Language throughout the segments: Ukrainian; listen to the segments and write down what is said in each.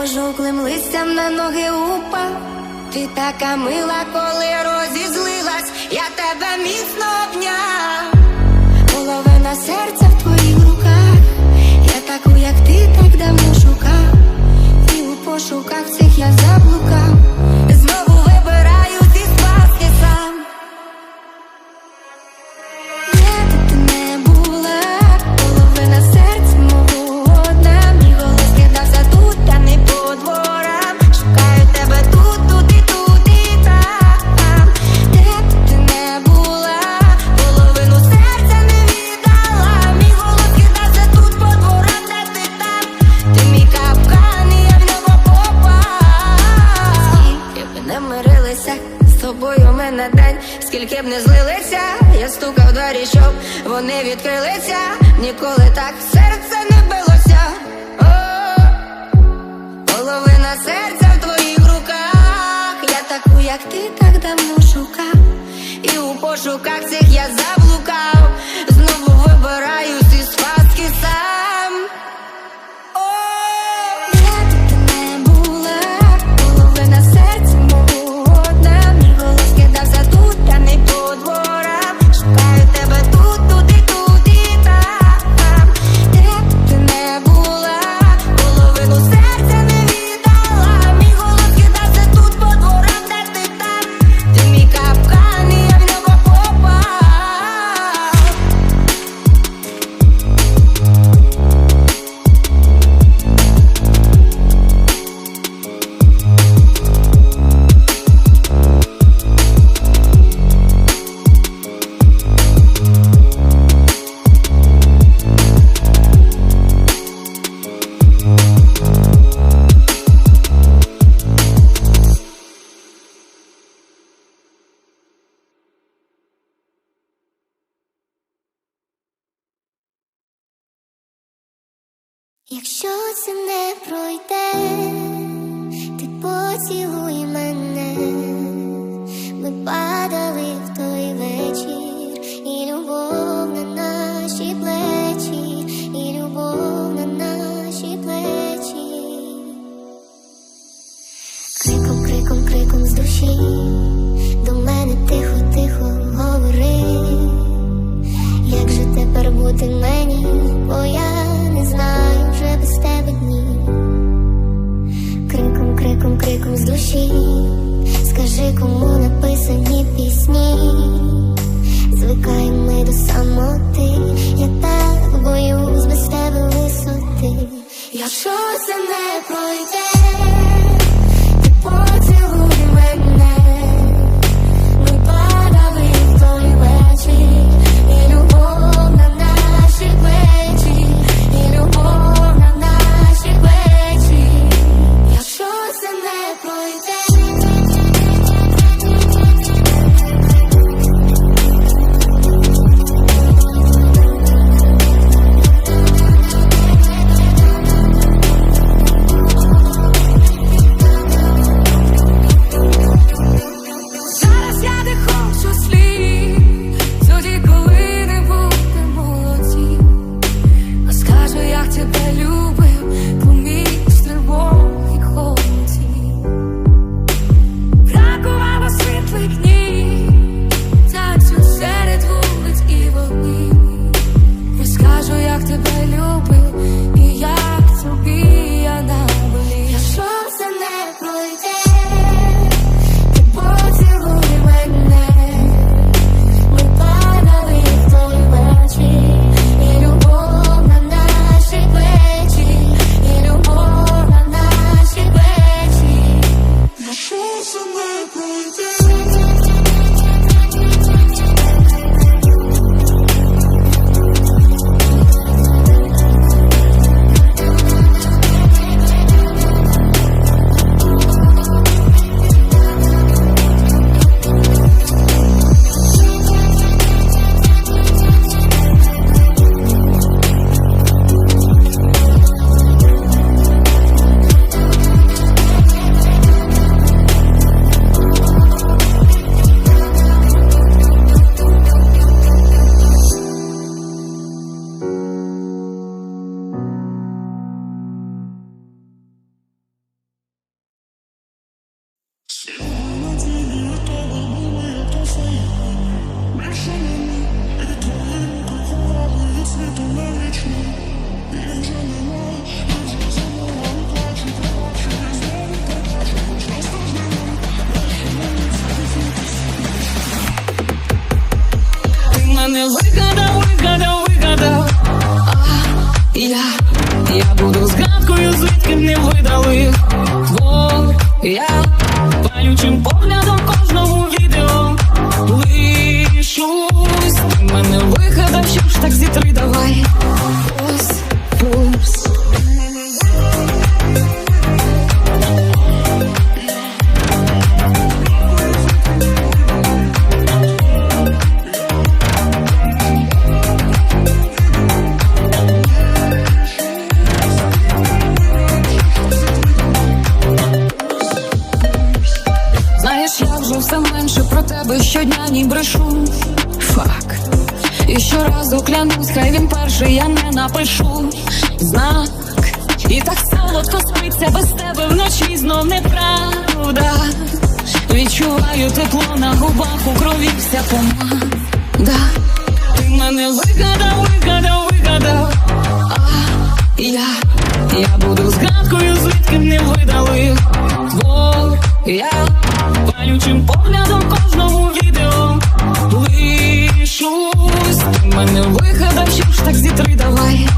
пожовклим листям на ноги упав, ти така мила, коли розізлилась, я тебе міцно обняв, половина серця в твоїх руках, я таку, як ти так давно шукав, і у пошуках цих я заблукав. скільки б не злилися, я стукав двері, щоб вони відкрилися, ніколи так серце не билося, половина серця в твоїх руках, я таку, як ти так давно шукав, і у пошуках цих я забув. Якщо це не пройде, ти поцілуй мене, ми падали в той вечір, і любов на наші плечі, і любов на наші плечі, криком, криком, криком з душі, до мене тихо, тихо говори, як же тепер бути мене? душі, скажи, кому написані пісні, Звикаємо ми до самоти, я так боюсь без тебе висоти, якщо це не пройде. Мене вигадав, вигадав, вигадав. А я, я буду згадкою, звідки не видали. я палючим поглядом кожного відео. Лишусь, ти мене вигадав, що ж так зітри щодня ні брешу. Фак. І щоразу клянусь, хай він перший, я не напишу знак. І так солодко спиться без тебе вночі знов неправда. Відчуваю тепло на губах, у крові вся помада. Ти мене вигадав, вигадав, вигадав. А я, я буду згадкою, звідки не видали. Твоя палючим поглядом мене вигадав, що ж так зітри давай.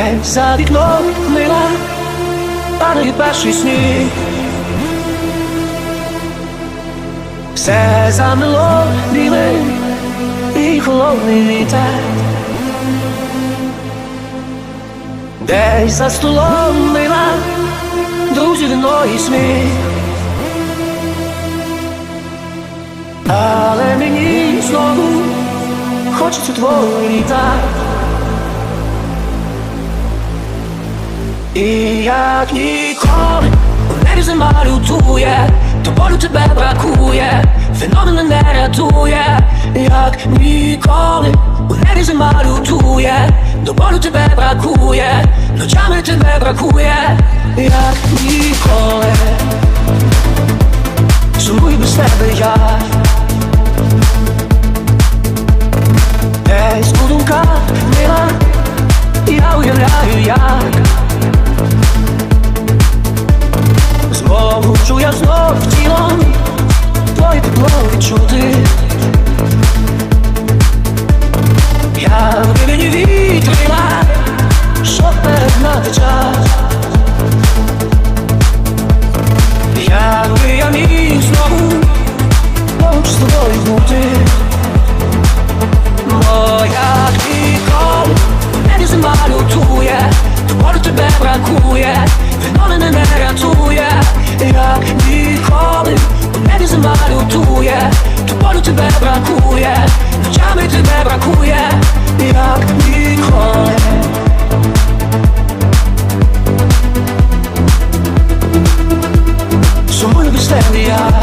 День за вікном мила, падає перший сніг. Все замило білий і холодний вітер. Десь за столом мила, друзі вино і сміх. Але мені знову хочеться твого літа. І як ніколи у небі зима лютує, то болю тебе бракує, вино мене не рятує, як ніколи у небі зима лютує, до болю тебе бракує, ночами тебе бракує, як без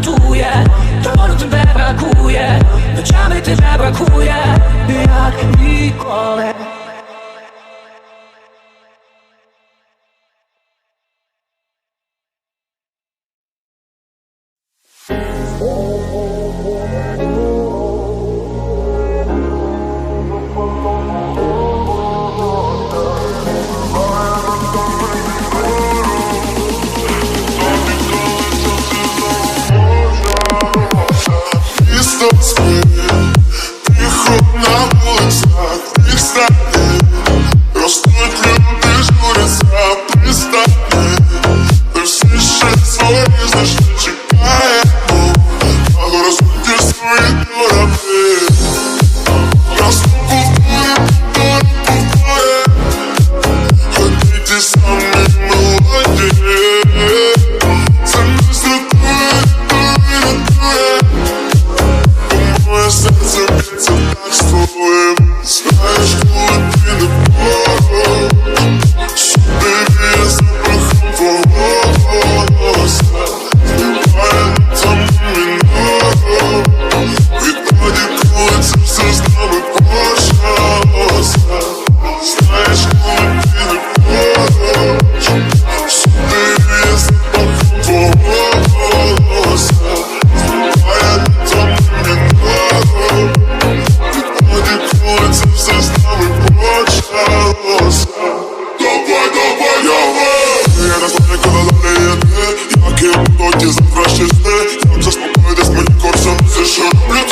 дратує, Трону тебе бракує, ночами тебе бракує, як ніколи. Russian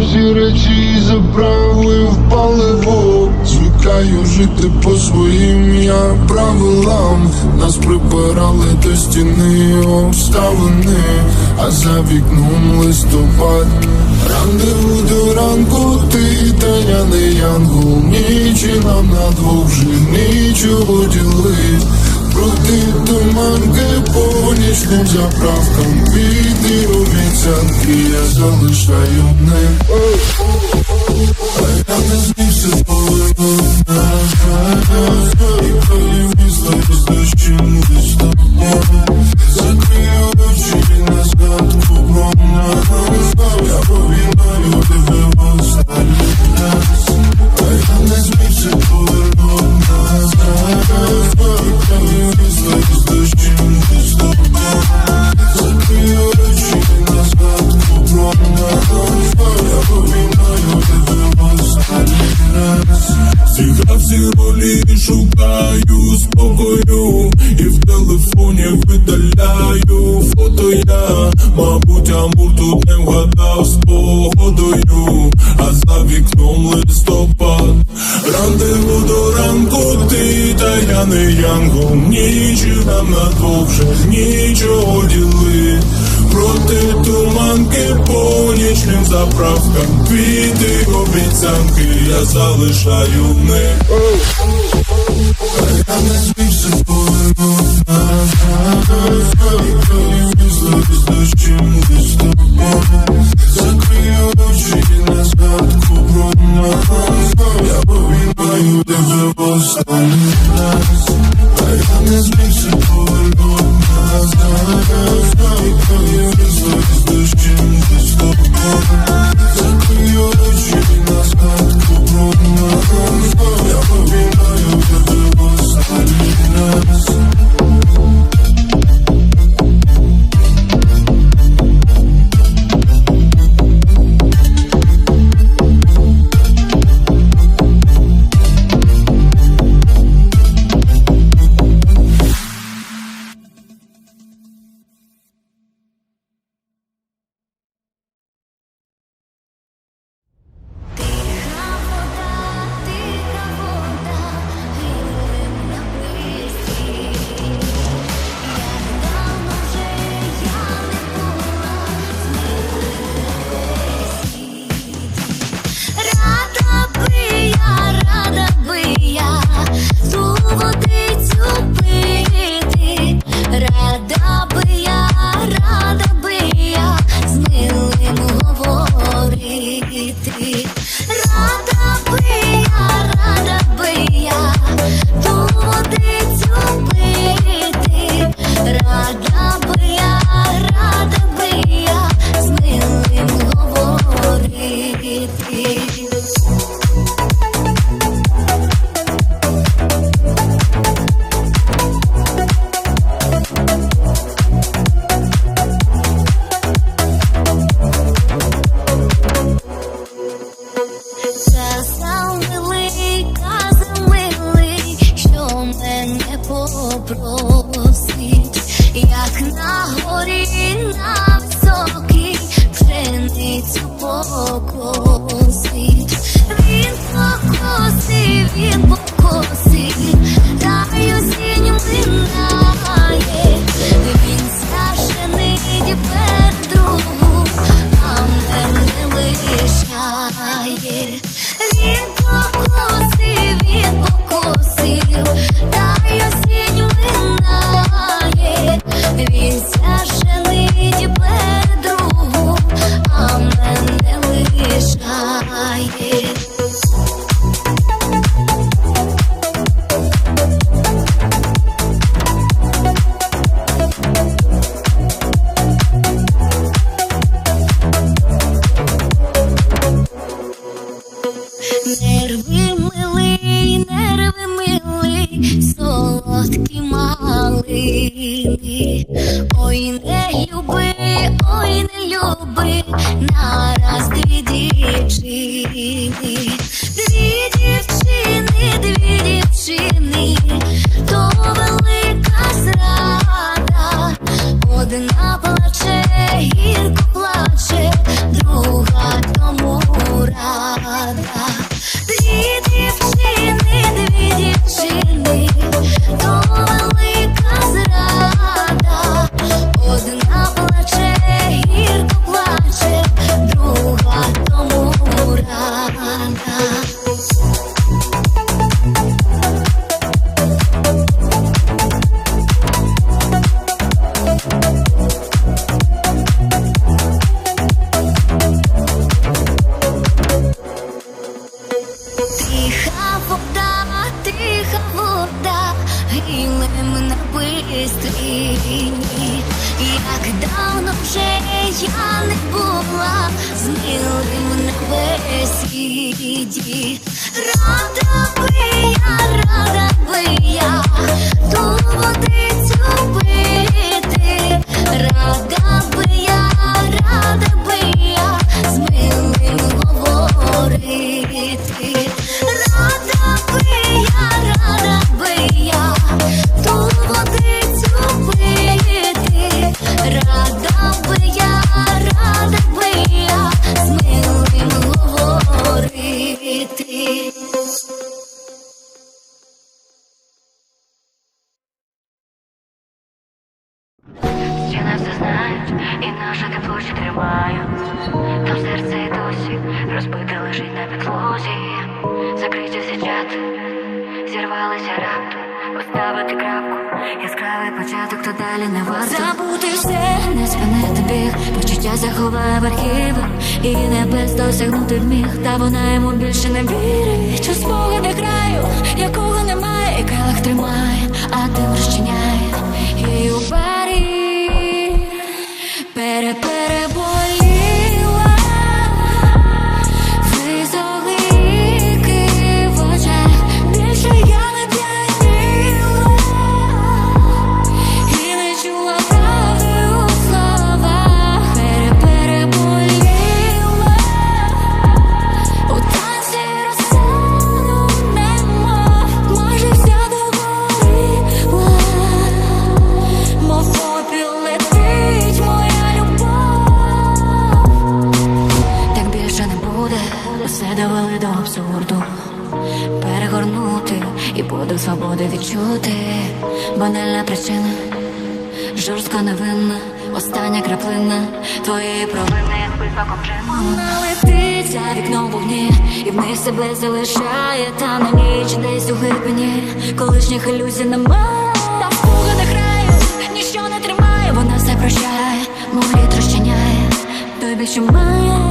всі речі і заправив в паливо. Звикаю жити по своїм я правилам, нас прибирали до стіни обставини, а за вікном листопад. Рандеву до ранку ти та я не янгол Ніч нам на двох вже нічого ділить. Проти туманки по нічним заправкам відео обіцянки я залишаю ним А я не знівся полина І коли місто роздачим десь тобою Закрию очі на згадку про нас Я повінаю тебе в останній раз Амур тут не вгадав з погодою, а за вікном листопад. Рандеву до ранку ти та я не янгол Ніч нам надовго вже нічого діли. Проти туманки по нічним заправкам Квіти обіцянки я залишаю них. Я не спів з тобою І в них себе залишає та на ніч десь у глибині колишніх ілюзій нема. Та спуга не краю, ніщо не тримає, вона все прощає, мов літ той більше має.